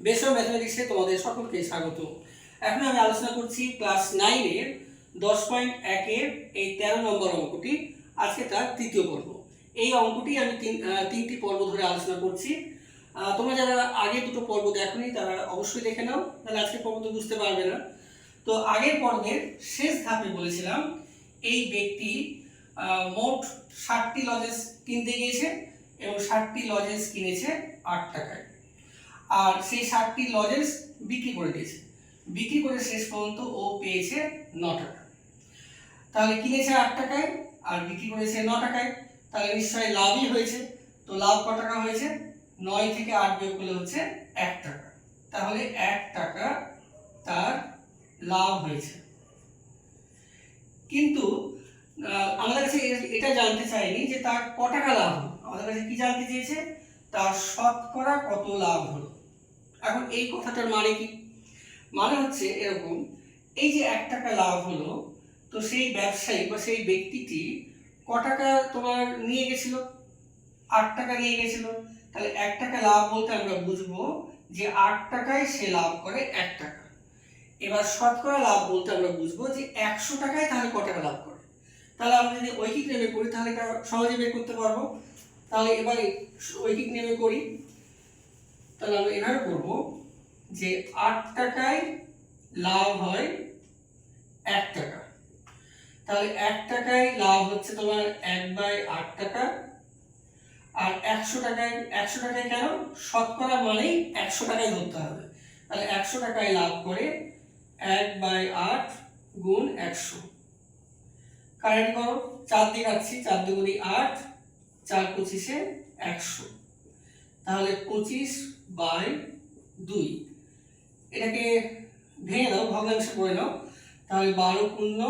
বেসর ম্যাথমেটিক্সে তোমাদের সকলকে স্বাগত। এখন আমি আলোচনা করছি ক্লাস নাইনের দশ পয়েন্ট একের এই তেরো নম্বর অঙ্কটি। আজকে তার তৃতীয় পর্ব। এই অঙ্কটি আমি তিন তিনটি পর্ব ধরে আলোচনা করছি। তোমরা যারা আগে দুটো পর্ব দেখোনি, তারা অবশ্যই দেখে নাও, তাহলে আজকে পর্ব তো বুঝতে পারবে না। তো আগের পর্বের শেষ ধাপে বলেছিলাম, এই ব্যক্তি মোট ষাটটি লজেস কিনতে গিয়েছে এবং ষাটটি লজেস কিনেছে আট টাকায়। আর সেই ষাটটি লজেস বিক্রি করে দিয়েছে। বিক্রি করে শেষ পর্যন্ত ও পেয়েছে ন টাকা। তাহলে কিনেছে আট টাকায় আর বিক্রি করেছে ন টাকায়। তাহলে নিশ্চয়ই লাভই হয়েছে। তো লাভ ক টাকা হয়েছে? নয় থেকে আট বিয়োগ করলে হচ্ছে এক টাকা। তাহলে এক টাকা তার লাভ হয়েছে। কিন্তু আমাদের কাছে এটা জানতে চাইনি যে তার ক টাকা লাভ হলো? আমাদের কাছে কি জানতে চেয়েছে? তার শতকরা কত লাভ হলো? এখন এই কথাটার মানে কি? মানে হচ্ছে এরকম, এই যে এক টাকা লাভ হলো, তো সেই ব্যবসায়ী বা সেই ব্যক্তিটি ক টাকা তোমার নিয়ে গেছিল? আট টাকা নিয়ে গেছিল। তাহলে এক টাকা লাভ বলতে আমরা বুঝব যে আট টাকায় সে লাভ করে এক টাকা। এবার শতকরা লাভ বলতে আমরা বুঝব যে একশো টাকায় তাহলে ক টাকা লাভ করে? তাহলে আমরা যদি ঐকিক নেমে করি, তাহলে এটা সহজে বের করতে পারব। তাহলে এবারে ঐকিক নেমে করি তাহলে আমরা এভাবে করব যে আট টাকায় লাভ হয় এক টাকা। তাহলে এক টাকায় লাভ হচ্ছে তোমার এক বাই আট টাকা। আর একশো টাকায় একশো টাকায় কেন? শতকরা মানেই একশো টাকায় ধরতে হবে। তাহলে একশো টাকায় লাভ করে এক বাই আট গুণ একশো। কারেন্ট করো, চার দিক আছি চার দুগুণি আট, চার পঁচিশে একশো। তাহলে পঁচিশ বাই দুই। এটাকে ভেঙে দাও, ভগ্নাংশে করে নাও। তাহলে বারো পূর্ণ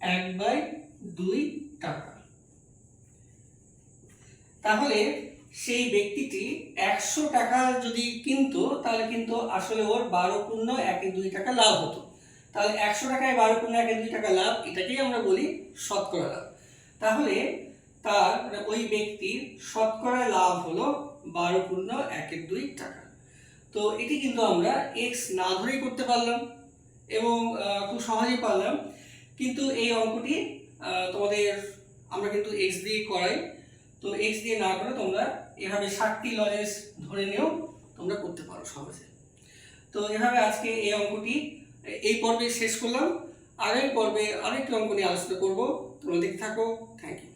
এক বাই দুই টাকা। তাহলে সেই ব্যক্তিটি একশো টাকা যদি কিনতো, তাহলে কিন্তু আসলে ওর বারো পূর্ণ একে দুই টাকা লাভ হতো। তাহলে একশো টাকায় বারো পূর্ণ একে দুই টাকা লাভ, এটাকেই আমরা বলি শতকরা লাভ। তাহলে তার মানে ওই ব্যক্তির শতকরা লাভ হলো বারো পূর্ণ একের দুই টাকা। তো এটি কিন্তু আমরা এক্স না ধরেই করতে পারলাম এবং খুব সহজেই পারলাম। কিন্তু এই অঙ্কটি তোমাদের আমরা কিন্তু এক্স দিয়ে করাই। তো এক্স দিয়ে না করে তোমরা এভাবে ষাটটি লজেস ধরে নিয়েও তোমরা করতে পারো সহজে। তো এভাবে আজকে এই অঙ্কটি, এই পর্বে শেষ করলাম। আগামী পর্বে আরেকটি অঙ্ক নিয়ে আলোচনা করব। তোমরা দেখতে থাকো। Thank you